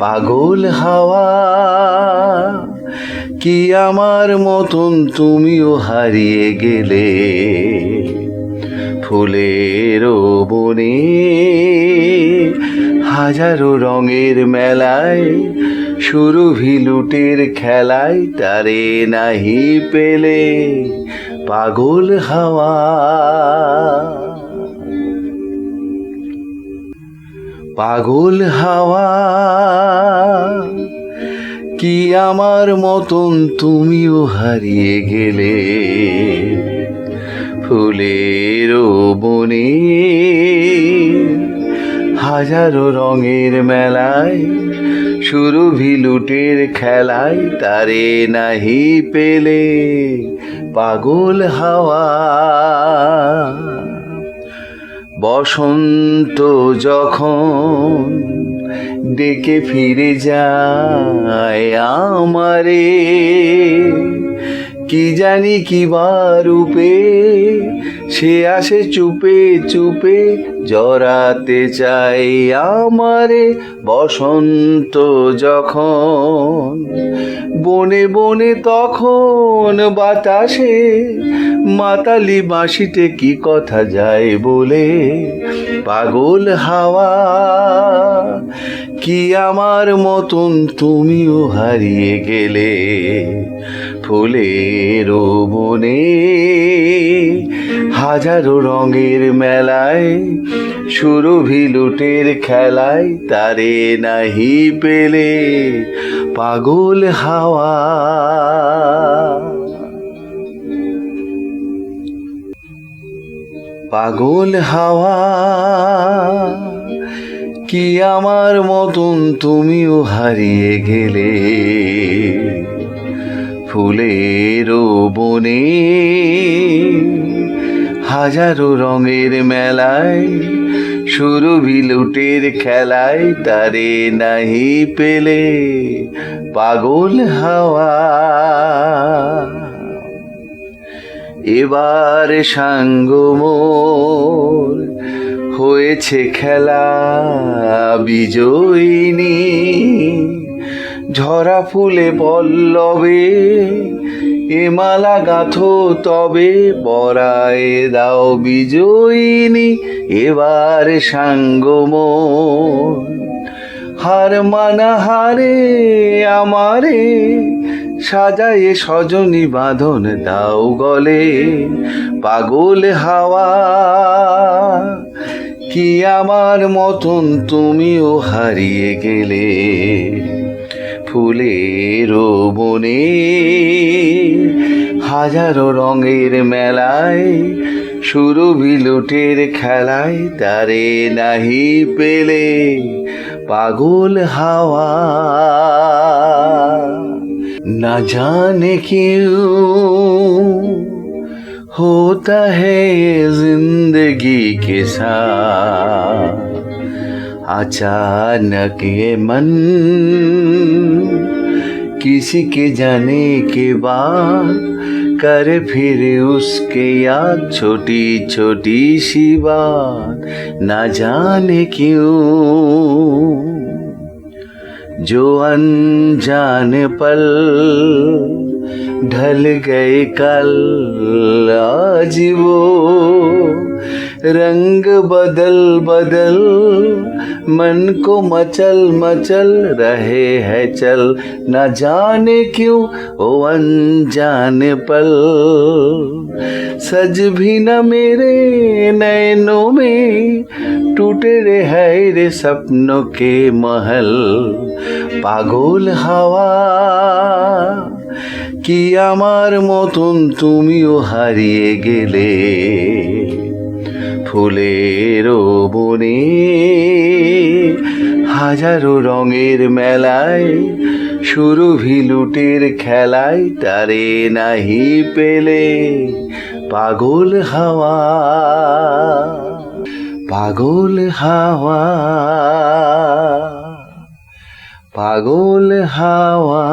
পাগল হাওয়া, কি আমার মতন তুমিও হারিয়ে গেলে? ফুলের বনে, হাজারো রঙের মেলায়, সুরভি লুটের খেলায় তারে নাহি পেলে? পাগল হাওয়া পাগল হাওয়া। কি আমার মতন তুমিও হারিয়ে গেলে? ফুলের বনে হাজারো রঙের মেলায়, সুরভি লুটের খেলায় তারে নাহি পেলে পাগল হাওয়া। বসন্ত যখন ডেকে ফিরে যায় আমারে কি জানি কি বা রূপে সে আসে চুপে চুপে, জড়াতে চাই আমারে বসন্ত যখন। বনে বনে তখন বাতাসে মাতালি বাঁশিতে কি কথা যায় বলে? পাগল হাওয়া, কি আমার মতন তুমিও হারিয়ে গেলে? ফুলের বনে, হাজারো রঙের মেলায়, সুরভি লুটের খেলায় তারে নাহি পেলে পাগল হাওয়া। পাগল হাওয়া, কি আমার মতন তুমিও হারিয়ে গেলে? ফুলের বনে হাজারো রঙের মেলায় সুরভি লুটের খেলায় তারে নাহি পেলে পাগল হাওয়া। এবার সাঙ্গ মোর হয়েছে খেলা বিজয়িনী। ঝরা ফুলে পল্লবে, এ মালা গাথো তবে পরায় দাও বিজয়িনী এবার সাঙ্গম হার মানা হারে আমারে, সাজায়ে সজনী বাঁধন দাও গলে। পাগল হাওয়া, কি আমার মতন তুমিও হারিয়ে গেলে? ফুলের বনে হাজারো রঙের মেলায় সুরভি লুটের খেলায় তারে নাহি পেলে পাগল হাওয়া না জানে क्यों होता है ये जिंदगी के साथ अचानक ये मन किसी के जाने के बाद कर फिर उसके याद छोटी छोटी सी बात। ना जाने क्यों जो अनजान पल ढल गए कल, आज वो रंग बदल बदल मन को मचल मचल रहे है चल न जाने क्यों ओ अनजान पल सज भी न मेरे नैनों में टूटे रे है रे सपनों के महल পাগল হাওয়া কি আমার মতন তুমিও হারিয়ে গেলে ফুলের বনে হাজারো রঙের মেলায় সুরভি লুটের খেলায় তারে নাহি পেলে পাগল হাওয়া পাগল হাওয়া পাগল হাওয়া।